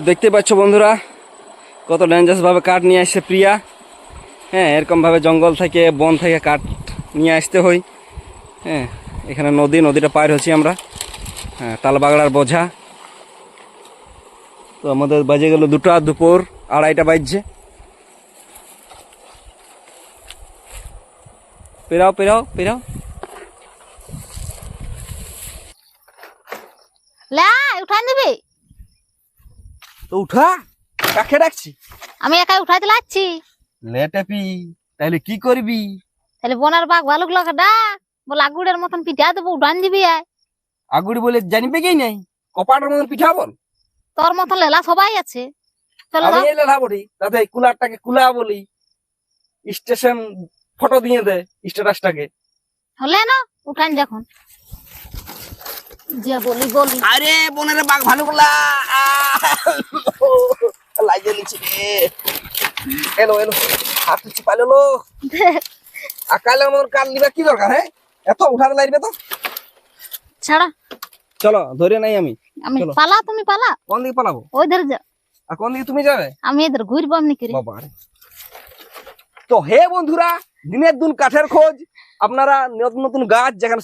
দেখতে পাচ্ছ বন্ধুরা, কত ডেঞ্জারাস ভাবে কাঠ নিয়ে আসছে প্রিয়া। হ্যাঁ এরকম ভাবে জঙ্গল থেকে, বন থেকে কাঠ নিয়ে আসতে হয়। হ্যাঁ এখানে নদী, নদীটা পার হচ্ছি আমরা। হ্যাঁ তালবাগড়ার বোঝা। তো আমাদের বাজে গেল দুটা দুপুর, আড়াইটা বাজছে। পেরাও পেরাও পেরাও। লে উঠাই দিবি? তো উঠা কাকে ডাকছি? আমি একাই উঠাই দিলে আসছি লেটেপি তাহলে কি করবি? তাহলে বনের বাঘ ভালুকগুলোকে ডাক বল আগুড়ের মতন পিঠা দেবো উঠান দিবি আয়। আগুড়ি বলে জানিবে কি নাই? কপাটের মতন পিঠা বল। তোর মতন লেলা সবাই আছে। চলো আমি। এই লেলা বলি তাতে কুলারটাকে কুলা বলি। স্টেশন ফটো দিয়ে দে স্ট্যাটাসটাকে হলে না উঠান দেখুন যে বলি বলি। আরে বনের বাঘ ভালো লাইজে লিছি রে এলো এলো। হাত কিছু পাইলো আকালে আমার কাল নিবা কি দরকার হ্যাঁ? এত উঠাতে লাগবে তো। ছাড়া। চলো ধরে নাই আমি। আমি পালা তুমি পালা। কোন দিকে পালাবো? ওই ধরে যা। আর কোন দিকে তুমি যাবে? আমি এদের ঘুরবো এমনি করে বাবা তো হে বন্ধুরা দিনের দিন কাঠের খোঁজ আপনারা নতুন নতুন গাছ যেখানে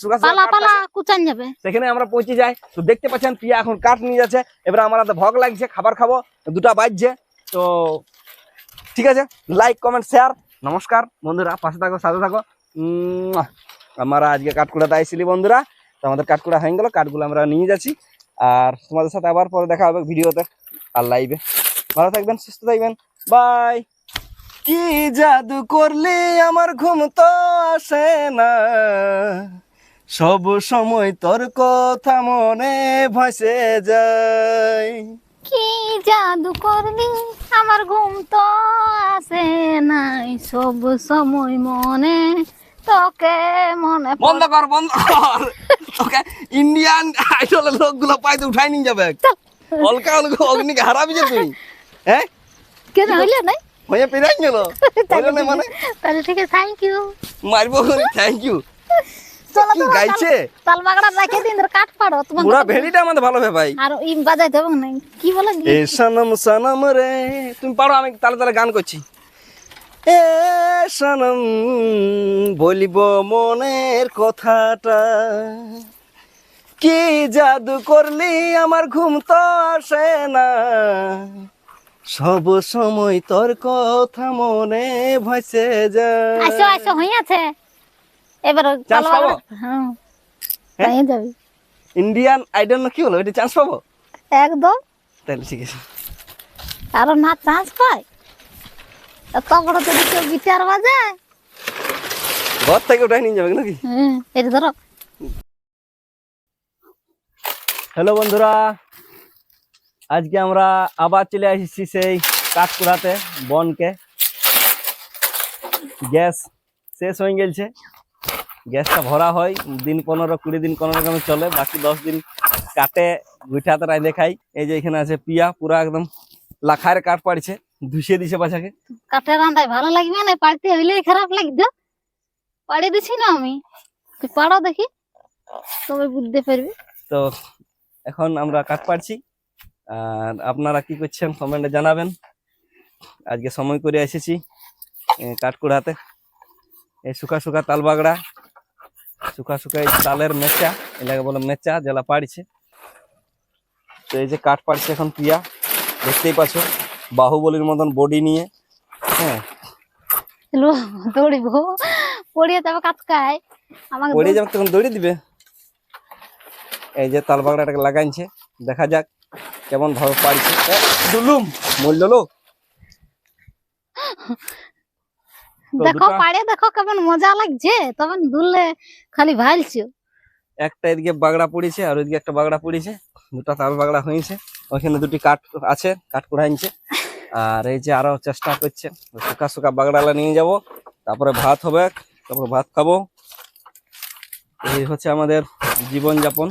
কুচান যাবে। সেখানে আমরা পৌঁছে যাই। তো দেখতে পাচ্ছেন প্রিয়া এখন কাঠ নিয়ে যাচ্ছে। এবার আমার ভগ লাগছে খাবার খাব দুটা বাজছে। তো ঠিক আছে লাইক কমেন্ট শেয়ার নমস্কার বন্ধুরা পাশে থাকো সাথে থাকো। আমরা আজকে কাঠকুড়াতে আইছিলি বন্ধুরা। তো আমাদের কাঠকুড়া হয়ে গেল কাঠগুলো আমরা নিয়ে যাচ্ছি। আর তোমাদের সাথে আবার পরে দেখা হবে ভিডিওতে আর লাইভে ভালো থাকবেন সুস্থ থাকবেন। বাই কি জাদু করলে আমার ঘুম তো আসে না? সব সময় তোর কথা মনে ভাসে যায়। কি জাদু করলি আমার ঘুম তো আসে নাই? সব সময় মনে তোকে মনে বন্ধ কর বন্ধ কর। তোকে ইন্ডিয়ান আইডলের লোকগুলো পাইতে উঠাই নিয়ে যাবে। অলকা অলকা অগ্নিকে হারাবি যে তুই। হ্যাঁ? কেন হইলে নাই? হয়ে পেরাই গেল। হইল না মানে তাহলে ঠিক আছে থ্যাংক ইউ মারবো থ্যাংক ইউ কি গাইছে তাল বাগড়া রেখে দিন ধর কাঠ পাড়ো তোমার পুরা ভেড়িটা আমাদের ভালো হবে ভাই। আর ইম বাজাইতে হবে না কি বলে এ সনম সনম রে তুমি পারো আমি তালে তালে গান করছি। এ সনম বলিব মনের কথাটা। কি জাদু করলি আমার ঘুম তো আসে না। সব সময় তোর কথা মনে ভাসে যায়। আসো আসো হই আছে। এবার চান্স পাবো? হ্যাঁ। যাবি। ইন্ডিয়ান আইডল না কি হলো? এটা চান্স পাবো? একদম। তাহলে ঠিক আছে। কারণ না চান্স পাই এত বড় যদি কেউ গিটার বাজায় ঘর থেকে উঠাই নিয়ে যাবে নাকি? হ্যাঁ এটা ধরো। হ্যালো বন্ধুরা। আজকে আমরা আবার চলে আসছি সেই কাঠকুড়াতে বনকে। গ্যাস শেষ হয়ে গেছে। গ্যাসটা ভরা হয় দিন পনেরো কুড়ি দিন কোনো রকমে চলে বাকি দশ দিন কাটে গুঠাতে রাই দেখাই। এই যে এখানে আছে পিয়া পুরা একদম লাখার কাঠ পাড়ছে ধুসিয়ে দিছে বাছাকে। কাঠের রান্ধায় ভালো লাগবে না? পাড়তে হইলে খারাপ লাগবে পাড়ে দিছি না আমি। তুই পাড়ো দেখি তবে বুঝতে পারবি। তো এখন আমরা কাঠ পাড়ছি। আর আপনারা কি করছেন কমেন্টে জানাবেন। আজকে সময় করে এসেছি কাঠকুড়াতে এই শুকা শুকা তাল বাগড়া শুকা শুকা এই তালের মেচা এলাকা বলে মেচা জেলা পাড়ছে। তো এই যে কাঠ পাড়ছে এখন পিয়া দেখতেই পাচ্ছ বাহুবলীর মতন বডি নিয়ে হ্যাঁ। দৌড়িব। পড়িয়ে আমাকে যাবে তখন দৌড়ে দিবে। এই যে তাল বাগড়াটাকে লাগাইছে দেখা যাক। কেমন ভাবে পারছে? দুলুম মরল লো দেখো পাড়ে দেখো কেমন মজা লাগছে। তখন দুললে খালি ভালছো। একটা এদিকে বাগড়া পড়েছে আর ওইদিকে একটা বাগড়া পড়েছে। দুটো তাল বাগড়া হয়েছে। ওইখানে দুটি কাঠ আছে কাঠ কুড়াইছে। আর এই যে আরও চেষ্টা করছে শুকা শুকা বাগড়ালা নিয়ে যাব। তারপরে ভাত হবে তারপরে ভাত খাব। এই হচ্ছে আমাদের জীবনযাপন।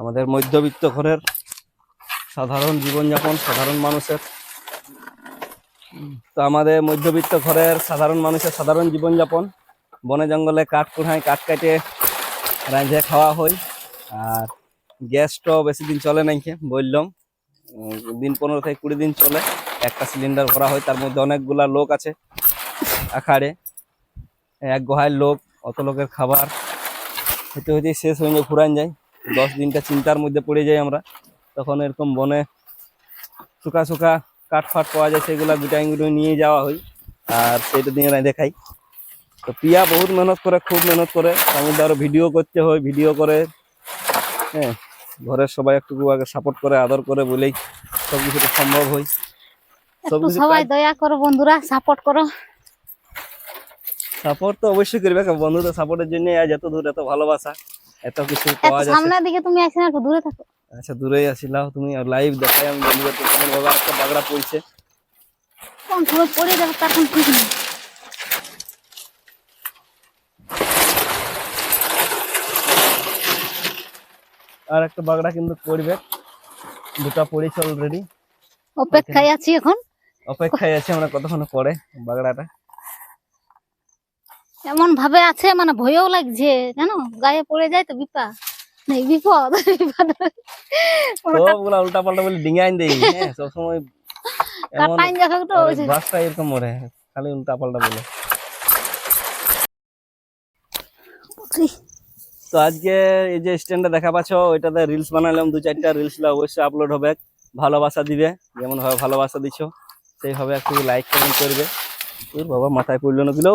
আমাদের মধ্যবিত্ত ঘরের সাধারণ জীবনযাপন, সাধারণ মানুষের। তো আমাদের মধ্যবিত্ত ঘরের সাধারণ মানুষের সাধারণ জীবনযাপন। বনে জঙ্গলে কাঠ কুড়াই কাঠ কাটে রাঁধে খাওয়া হয়। আর গ্যাসটাও বেশি দিন চলে নাই বললাম। দিন পনেরো থেকে কুড়ি দিন চলে। একটা সিলিন্ডার ভরা হয়, তার মধ্যে অনেকগুলা লোক আছে আখাড়ে। এক গোহায় লোক, অত লোকের খাবার। হতে হতে শেষ হয়ে যায় ফুরান যায়। দশ দিনটা চিন্তার মধ্যে পড়ে যাই আমরা। তখন এরকম বনে শুকা শুকা কাঠ ফাট পাওয়া যায় সেগুলা গুটাই গুটাই নিয়ে যাওয়া হয়। আর সেটা দিয়ে না দেখাই তো পিয়া বহুত মেহনত করে খুব মেহনত করে। তার মধ্যে আরও ভিডিও করতে হয় ভিডিও করে। হ্যাঁ ঘরের সবাই একটু আগে সাপোর্ট করে আদর করে বলেই সব কিছুটা সম্ভব হয়। সবাই দয়া করো বন্ধুরা সাপোর্ট করো। সাপোর্ট তো অবশ্যই করবে বন্ধুদের সাপোর্টের জন্য আজ এত দূর এত ভালোবাসা এত কিছু পাওয়া যাচ্ছে। সামনের দিকে তুমি আসি না একটু দূরে থাকো। আচ্ছা দূরেই আসিলাও তুমি লাইভ দেখাই আমি বন্ধুদেরকে কেমন ভাবে একটা বাগড়া পড়ছে। কোন সময় পড়ে যাবে তার কোন ঠিক নেই। আর একটা বাগড়া কিন্তু পড়বে। দুটা পড়েছে অলরেডি অপেক্ষায় আছি এখন। অপেক্ষায় আছে আমরা কতক্ষণ পরে বাগড়াটা? এমন ভাবে আছে মানে ভয়ও লাগছে জানো? গায়ে পড়ে যায় তো বিপদ নেই বিপদ বিপদ। সবগুলা উল্টা পাল্টা বলে ডিঙাইন দেই হ্যাঁ কাটাইন তো ওই এরকম মরে খালি উল্টা পাল্টা বলে তো আজকে এই যে দেখা পাচ্ছ ওইটাতে রিলস বানালাম দু চারটা রিলস অবশ্যই আপলোড হবে ভালোবাসা দিবে যেমন ভাবে ভালোবাসা দিছো সেইভাবে একটু লাইক কমেন্ট করবে। তোর বাবা মাথায় পড়ল না দিলো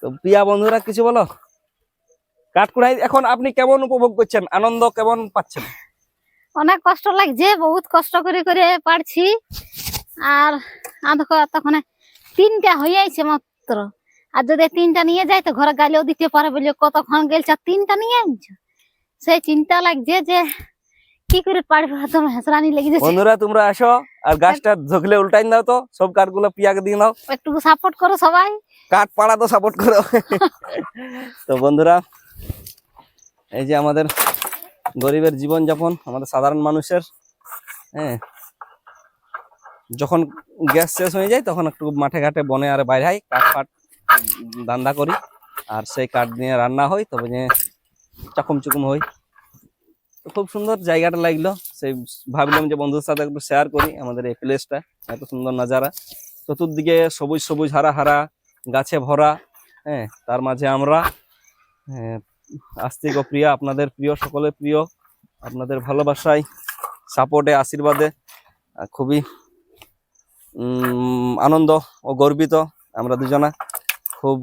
তো প্রিয়া বন্ধুরা কিছু বলো? কাঠকুড়াই এখন আপনি কেমন উপভোগ করছেন? আনন্দ কেমন পাচ্ছেন? অনেক কষ্ট লাগছে বহুত কষ্ট করে করে পারছি। আর তখন তিনটা হয়ে আছে মাত্র। আর যদি তিনটা নিয়ে যায় তো ঘরে গালিও দিতে পারে বলে কতক্ষণ গেলছে? তিনটা নিয়ে আনছো সেই চিন্তা লাগছে যে কি করে পারবে? তোমার হেসরানি লেগে যাচ্ছে বন্ধুরা তোমরা আসো আর গাছটা ঝকলে উল্টাই দাও তো। সব কাঠগুলো পিয়াকে দিয়ে দাও একটু সাপোর্ট করো সবাই। কাঠ পাড়া তো সাপোর্ট করো। তো বন্ধুরা এই যে আমাদের গরিবের জীবন যাপন আমাদের সাধারণ মানুষের হ্যাঁ যখন গ্যাস শেষ হয়ে যায় তখন একটু মাঠে ঘাটে বনে আর বাইরে হয় কাঠ ফাট ধান্দা করি আর সেই কাঠ নিয়ে রান্না হয় তবে যে চাকুম চুকুম হই। তো খুব সুন্দর জায়গাটা লাগল সেই ভাবলাম যে বন্ধুদের সাথে একটু শেয়ার করি আমাদের এই প্লেসটা এত সুন্দর নাজারা। চতুর্দিকে সবুজ সবুজ হারা হারা গাছে ভরা হ্যাঁ তার মাঝে আমরা হ্যাঁ, আস্তিক ও প্রিয় আপনাদের প্রিয় সকলে প্রিয় আপনাদের ভালোবাসায় সাপোর্টে আশীর্বাদে খুবই আনন্দ ও গর্বিত আমরা দুজনা। খুব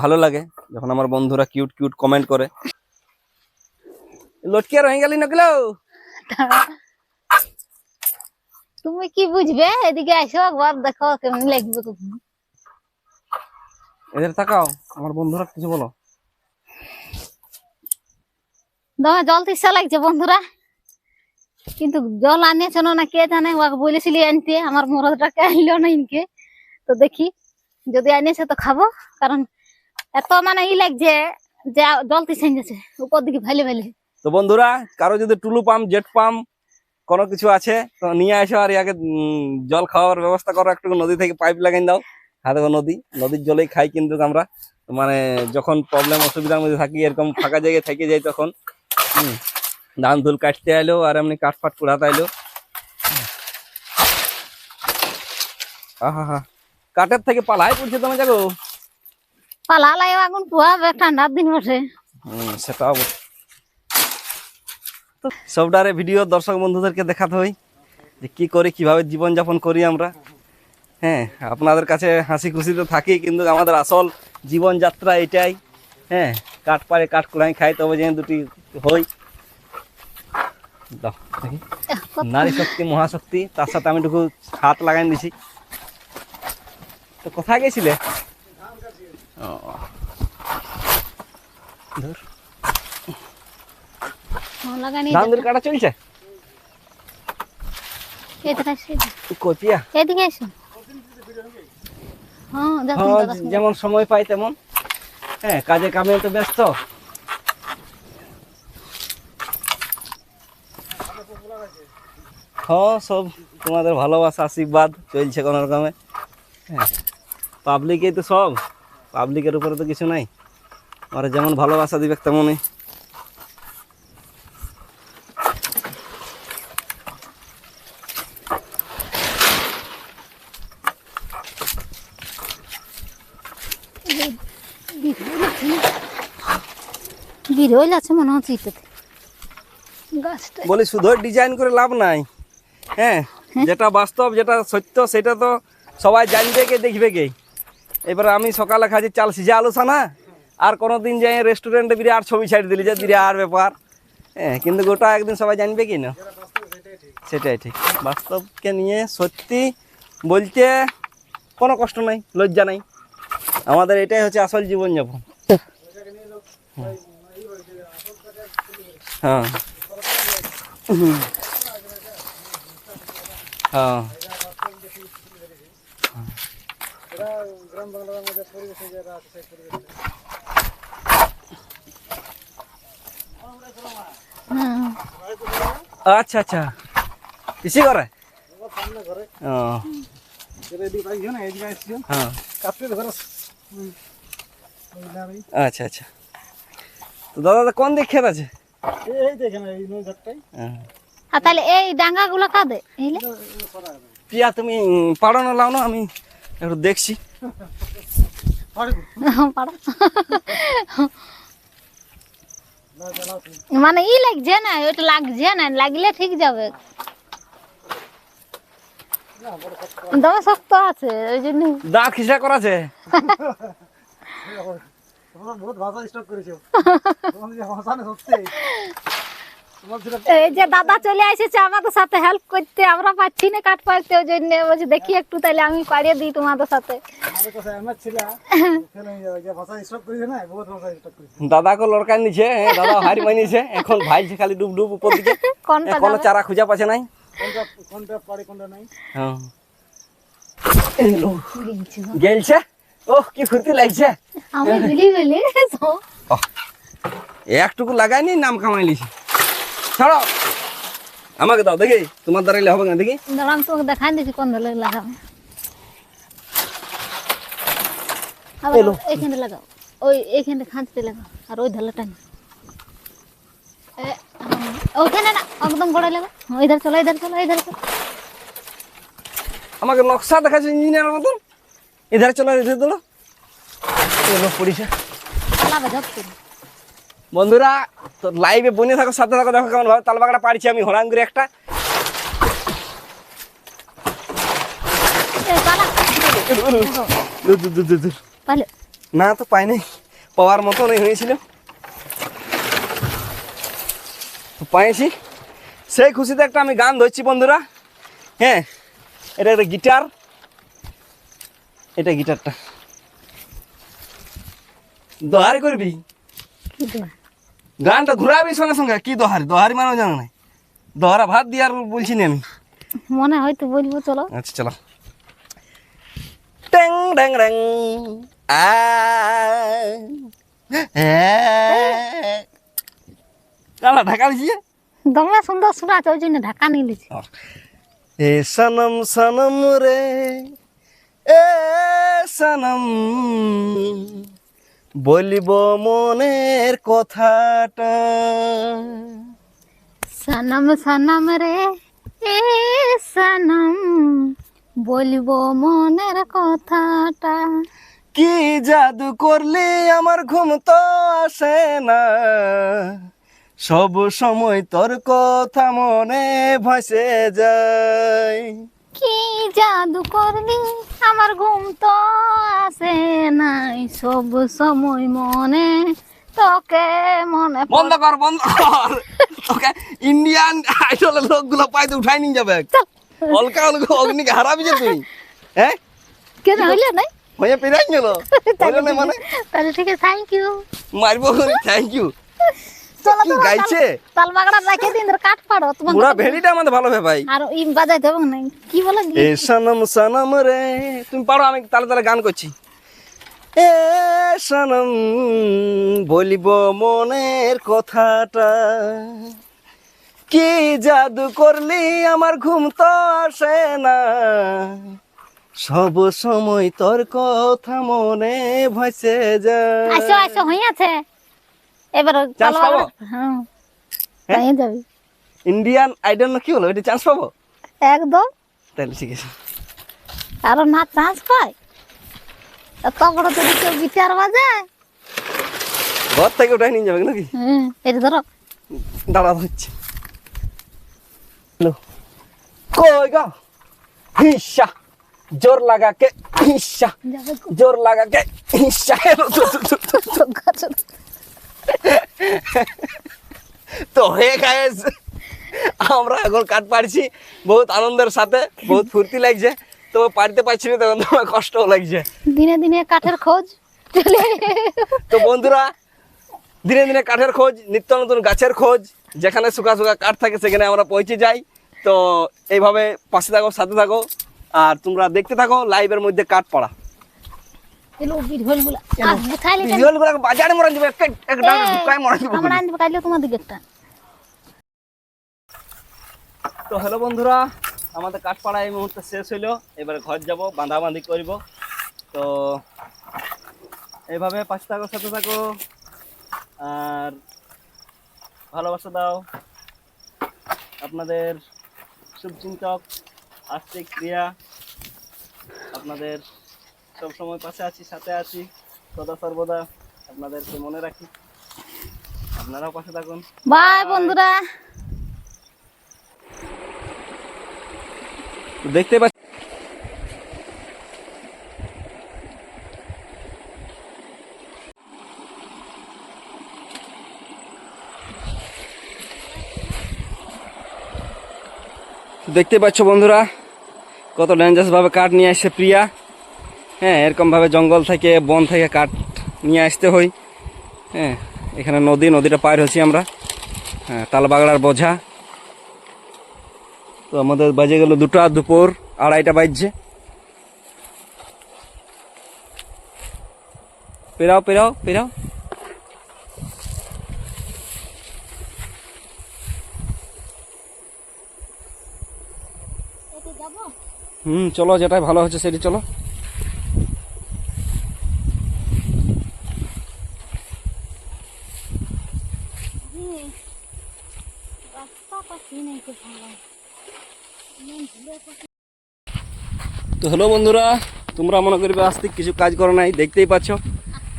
ভালো লাগে যখন আমার বন্ধুরা কিউট কিউট কমেন্ট করে। লটকে রয়ে গেলি নকলো তুমি কি বুঝবে? এদিকে আসো একবার দেখো কেমন লাগবে কখন। এদের তাকাও আমার বন্ধুরা কিছু বলো। দমে জল তিসা লাগছে বন্ধুরা। কিন্তু জল আনিয়েছ না কে জানে ওকে বলেছিলি আনতে, আমার মরদটাকে আনলো না ইনকে। তো দেখি, যদি আনিয়েছে তো খাব, কারণ এত মানে ই লাগছে যে জল তিসে গেছে উপর দিকে ভালে ভালে তো বন্ধুরা, কারও যদি টুলু পাম্প জেট পাম্প কোনো কিছু আছে, তো নিয়ে আসো আর ইয়াকে জল খাওয়ার ব্যবস্থা করো, একটু নদী থেকে পাইপ লাগাই দাও। হ্যাঁ দেখো নদী, নদীর জলেই খাই কিন্তু আমরা। মানে যখন প্রবলেম অসুবিধার মধ্যে থাকি, এরকম ফাঁকা জায়গায় থেকে যাই তখন। ধান ধুল কাটতে আইলো আর এমনি কাঠ ফাট কুড়াতে আইলো। আহা কাঠের থেকে পালাই পড়ছে তোমার যাগো পালা লাগে আগুন পোয়াবে ঠান্ডার দিন বসে। হুম, সেটা সবটারে ভিডিও দর্শক বন্ধুদেরকে দেখাতে হয় যে কি করি কীভাবে জীবন যাপন করি আমরা। হ্যাঁ আপনাদের কাছে হাসি খুশিতে থাকি কিন্তু আমাদের আসল জীবনযাত্রা এটাই। হ্যাঁ কাঠ পারে কাঠ কুড়াই খাই তবে যে দুটি হই। নারী শক্তি মহাশক্তি তার সাথে আমি একটু হাত লাগাই দিছি। তো কোথায় গেছিলে? ও। ধুর। লাগানি ধান ধরে কাটা চলছে? এদিকে আসো তুই কপিয়া এদিকে এসো। হ্যাঁ হ্যাঁ যেমন সময় পাই তেমন। হ্যাঁ কাজে কামে তো ব্যস্ত। হ সব তোমাদের ভালোবাসা আশীর্বাদ চলছে কোনো রকমে হ্যাঁ। পাবলিকেই তো সব পাবলিকের উপরে তো কিছু নাই। আমার যেমন ভালোবাসা দিবে তেমনই। বিরল আছে মনে হচ্ছে ইটাতে গাছটা বলি শুধু ডিজাইন করে লাভ নাই। হ্যাঁ যেটা বাস্তব যেটা সত্য সেটা তো সবাই জানবে কে দেখবে কে। এবার আমি সকালে খাচ্ছি চাল সিজা আলু সানা আর কোনো দিন যাই রেস্টুরেন্টে বিরাট ছবি ছাড়ি দিলি যে বিরাট ব্যাপার। হ্যাঁ কিন্তু গোটা একদিন সবাই জানবে কি না? সেটাই ঠিক। বাস্তবকে নিয়ে সত্যি বলতে কোনো কষ্ট নাই লজ্জা নাই। আমাদের এটাই হচ্ছে আসল জীবনযাপন। হ্যাঁ। হ্যাঁ। হ্যাঁ। আচ্ছা আচ্ছা। কিসি করে? ও হ্যাঁ। আচ্ছা আচ্ছা। তো দাদা দা কোন দিক ক্ষেত আছে? হ্যাঁ। আর তাহলে এই ডাঙ্গা গুলো কাঁদে এইলে? প্রিয়া তুমি উম, না লাও না আমি একটু দেখছি। মানে ই লাগছে না ওটা লাগছে না লাগলে ঠিক যাবে। দমে শক্ত আছে ওই জন্য। দাঁত খিসা করাছে? এই যে দাদা চলে এসেছে আমাদের সাথে হেল্প করতে আমরা পাচ্ছি না ওই জন্য বলছি দেখি একটু তাহলে আমি পাড়িয়ে দিই তোমাদের সাথে। দাদাকে লড়কাই নিছে হ্যাঁ, দাদা হারি মানিছে এখন ভাইছে খালি ডুব ডুব উপর দিকে কোনটা চারা খুঁজা পাচ্ছে নাই। কোনটা কোনটা পারে কোনটা নাই? হ্যাঁ। গেলছে? ওহ কি ফুর্তি লাগছে। আমি ভুলি বলি একটুকু লাগাইনি নাম কামাই লিছি। ছাড়ো। আমাকে দাও দেখি তোমার দ্বারাইলে হবে না দেখি। তোমাকে দেখাই দিচ্ছি কোন ধরে লাগাবে। আবার এলো। এইখানে লাগাও। ওই এইখানে খাঁচতে লাগাও আর ওই ধারে টানি ওইখানে না একদম গোড়ায় ইধার চলো ইধার চলো ইধার চলো। আমাকে নকশা দেখাচ্ছে ইঞ্জিনিয়ার মতন। এধারে চলো এধারে চলো। এলো পড়িছে। বন্ধুরা তো লাইভে বনে থাকো সাথে থাকো দেখো কেমন ভাবে তালবাগাটা পাড়ছি আমি করে একটা। চালা। না তো পাই নাই। পাওয়ার মতনই হয়েছিল তো পাইছি। সেই খুশিতে একটা আমি গান ধরছি বন্ধুরা। হ্যাঁ এটা একটা গিটার। এটা গিটারটা। দোহারি করবি? গানটা ঘুরাবি সঙ্গে সঙ্গে? কি দোহারি? দোহারি মানে জানো না দোহারা ভাত দিয়ে আর বলছি না আমি। মনে হয়তো বলব চলো। আচ্ছা চলো। ট্যাং ড্যাং ড্যাং আ কালা ঢাকা সুন্দর শোনা আছে ওই জন্য ঢাকা নিয়ে লিছি এ সনম সনম রে এ সনম। বলিব মনের কথাটা। সনম সনম রে এ সনম। বলব মনের কথাটা। কি জাদু করলে আমার ঘুম তো আসে না? সব সময় তোর কথা মনে ভসে যায়। কি জাদু করলি? আমার ঘুম তো আসে নাই। সব সময় মনে তোকে মনে বন্ধ কর বন্ধ কর। তোকে ইন্ডিয়ান আইডলের লোকগুলো পাইতে উঠাই নিয়ে যাবে। অলকা অলকা অগ্নিকে হারাবি যে তুই। হ্যাঁ কেন হইলে নাই? হয়ে পেরাই গেল। মানে? তাহলে ঠিক আছে থ্যাংক ইউ মারবো থ্যাংক ইউ কি গাইছে তাল বাগড়া রেখে দিন তোর কাঠ পাড়ো তোমার পুরা ভেড়িটা আমাদের ভালো ভাই। আর ই বাজাইতে হবে না কি বলে এ সনম সনম রে তুমি পারো আমি তালে তালে গান করছি। এ সনম বলিব মনের কথাটা কি জাদু করলি আমার ঘুম তো আসে না। সব সময় তোর কথা মনে ভসে যায়। আসো আসো আছে। এবার চান্স পাবো? হ্যাঁ। হয়ে? যাবি? ইন্ডিয়ান আইডল না কি হলো এটা চান্স পাবো? একদম। তাহলে ঠিক আছে। কারণ না চান্স পায় এত যদি কেউ গিটার বাজায় ঘর থেকে ওটাই নিয়ে যাবে নাকি? হ্যাঁ এটা ধরো। দাঁড়া হচ্ছে। হ্যালো। কই গো? হিসা। জোর লাগা কে। হিসা জোর লাগা কে হিসা তো হয়ে গায়েস আমরা এখন কাট পারছি বহুত আনন্দের সাথে বহুত ফুর্তি লাগছে। তো পারতে পারছি না তখন তোমার কষ্টও লাগছে। দিনে দিনে কাঠের খোঁজ তো বন্ধুরা দিনে দিনে কাঠের খোঁজ নিত্য নতুন গাছের খোঁজ যেখানে শুকা শুকা কাঠ থাকে সেখানে আমরা পৌঁছে যাই। তো এইভাবে পাশে থাকো সাথে থাকো আর তোমরা দেখতে থাকো লাইভের মধ্যে কাঠ পড়া। এলো গুলা বাজারে আমরা তোমার দিকে একটা। তো হ্যালো বন্ধুরা আমাদের কাঠপাড়া এই মুহূর্তে শেষ হইল। এবারে ঘর যাব বাঁধাবাঁধি করব। তো এইভাবে পাশে থাকো সাথে থাকো। আর ভালোবাসা দাও। আপনাদের শুভচিন্তক আস্তিক ক্রিয়া আপনাদের সব সময় পাশে আছি সাথে আছি। সদা সর্বদা আপনাদেরকে মনে রাখি। আপনারাও পাশে থাকুন। বাই বন্ধুরা। দেখতে পাচ্ছি দেখতে পাচ্ছ বন্ধুরা কত ডেঞ্জারাস ভাবে কাঠ নিয়ে আসছে প্রিয়া। হ্যাঁ এরকমভাবে জঙ্গল থেকে, বন থেকে কাঠ নিয়ে আসতে হয়। হ্যাঁ এখানে নদী, নদীটা পার হচ্ছি আমরা। হ্যাঁ তালবাগড়ার বোঝা। তো আমাদের বাজে গেল দুটো দুপুর, আড়াইটা বাজছে। পেরাও পেরাও পেরাও। হুম, চলো, যেটাই ভালো হচ্ছে সেটি চলো। তো হ্যালো বন্ধুরা, তোমরা মনে করবে আস্তে কিছু কাজ করো নাই, দেখতেই পাচ্ছ।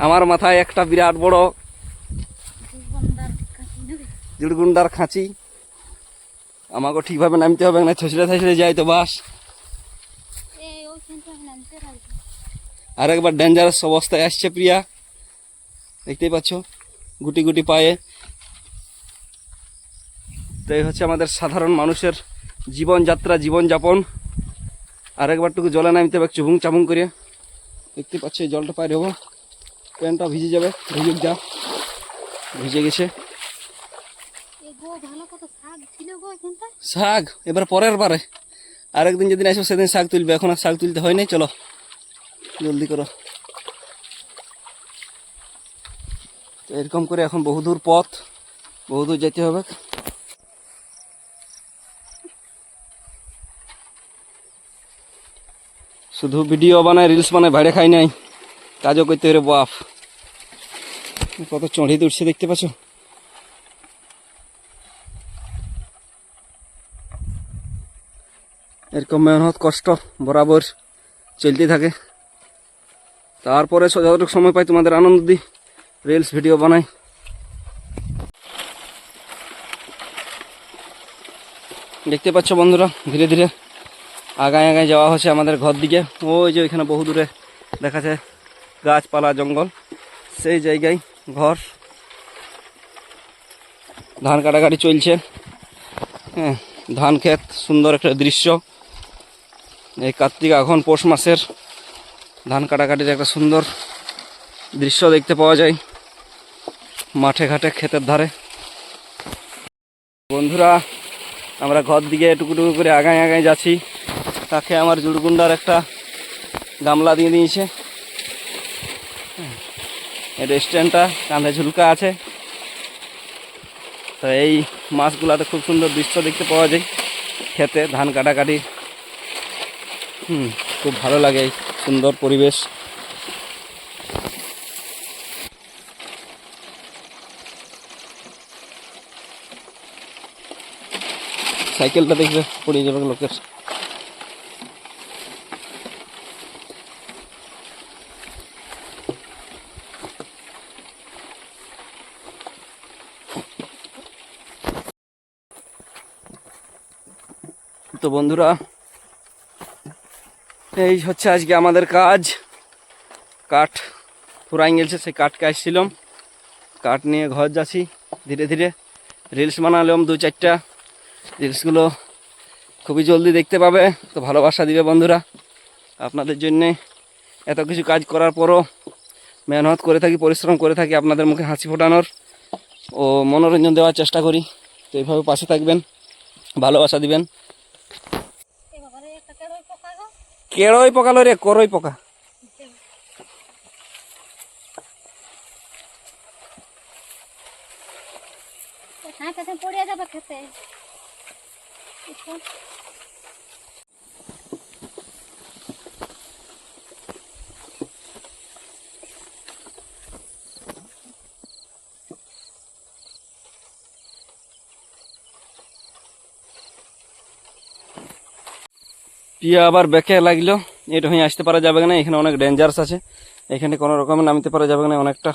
আমার মাথায় একটা বিরাট বড় জুড়গুন্ডার খাঁচি। আমাকে ঠিকভাবে নামতে হবে না ছছড়ে ছছড়ে যাই তো বাস। আর একবার ডেঞ্জারাস অবস্থায় আসছে প্রিয়া। দেখতেই পাচ্ছ, গুটি গুটি পায়ে। তো এই হচ্ছে আমাদের সাধারণ মানুষের জীবনযাত্রা জীবনযাপন। আর একবারটুকু জলে নামতে হবে চুবুং চাবুং করে দেখতে পাচ্ছি জলটা পায়ে হব প্যান্টটা ভিজে যাবে ভিজুক যা। ভিজে গেছে। শাক এবার পরের বারে। আরেকদিন যেদিন আসব সেদিন শাক তুলবে। এখন আর শাক তুলতে হয় নাই চলো। জলদি করো। তো এরকম করে এখন বহুদূর পথ বহুদূর যেতে হবে। শুধু ভিডিও বানায় রিলস বানায় বাইরে খাই নাই। কাজও করতে হবে বাপ। কত চড়ি উঠছে দেখতে পাচ্ছ? এরকম মেহনত, কষ্ট, বরাবর চলতে থাকে। তারপরে যতটুকু সময় পাই তোমাদের আনন্দ দিই রিলস ভিডিও বানাই। দেখতে পাচ্ছ বন্ধুরা, ধীরে ধীরে আগায় আগায় যাওয়া হচ্ছে আমাদের ঘর দিকে। ওই যে ওইখানে বহু দূরে দেখা যায় গাছপালা, জঙ্গল। সেই জায়গায় ঘর। ধান কাটাকাটি চলছে। হ্যাঁ ধান ক্ষেত সুন্দর একটা দৃশ্য। এই কার্তিক আঘন পৌষ মাসের। ধান কাটাকাটির একটা সুন্দর দৃশ্য দেখতে পাওয়া যায় মাঠে ঘাটে ক্ষেতের ধারে। বন্ধুরা, আমরা ঘর দিকে টুকুটুকু করে আগায় আগায় যাচ্ছি। তাকে আমার জুড়গুন্ডার একটা গামলা দিয়ে দিয়েছে। রেস্টুরেন্টটা কাঁধে ঝুলকা আছে। তো এই মাছগুলাতে খুব সুন্দর দৃশ্য দেখতে পাওয়া যায়। খেতে, ধান কাটাকাটি। হুম, খুব ভালো লাগে সুন্দর পরিবেশ। সাইকেলটা দেখবে পড়ে যাবে লোকের। তো বন্ধুরা, এই হচ্ছে আজকে আমাদের কাজ। কাঠ ফুরাই গেছে, সেই কাঠকে আসছিলাম। কাঠ নিয়ে ঘর যাচ্ছি, ধীরে ধীরে। রিলস বানালাম দু চারটা। রিলসগুলো খুবই জলদি দেখতে পাবে, তো ভালোবাসা দিবে বন্ধুরা। আপনাদের জন্যে এত কিছু কাজ করার পরও মেহনত করে থাকি, পরিশ্রম করে থাকি আপনাদের মুখে হাসি ফোটানোর। ও মনোরঞ্জন দেওয়ার চেষ্টা করি, তো এইভাবে পাশে থাকবেন, ভালোবাসা দিবেন। কেড়ই পকালো রে করই পোকা হাঁটাতে পড়ে যাবে খেতে পিয়া আবার বেঁকে লাগল। এটা হয়ে আসতে পারা যাবে না, এখানে অনেক ডেঞ্জারস আছে। এখানে কোনো রকমে নামতে পারা যাবে না, অনেকটা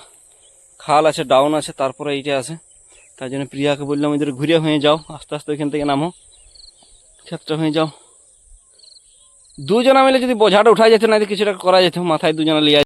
খাল আছে ডাউন আছে, তারপরে এইটা আছে। তাই জন্য প্রিয়াকে বললাম, ওদের ঘুরে হয়ে যাও, আস্তে আস্তে ওইখান থেকে নামো। ক্ষেত্র হয়ে যাও। দুজনা মিলে যদি বোঝাটা উঠা যেত, না কিছুটা করা যেত, মাথায় দুজনে লিয়া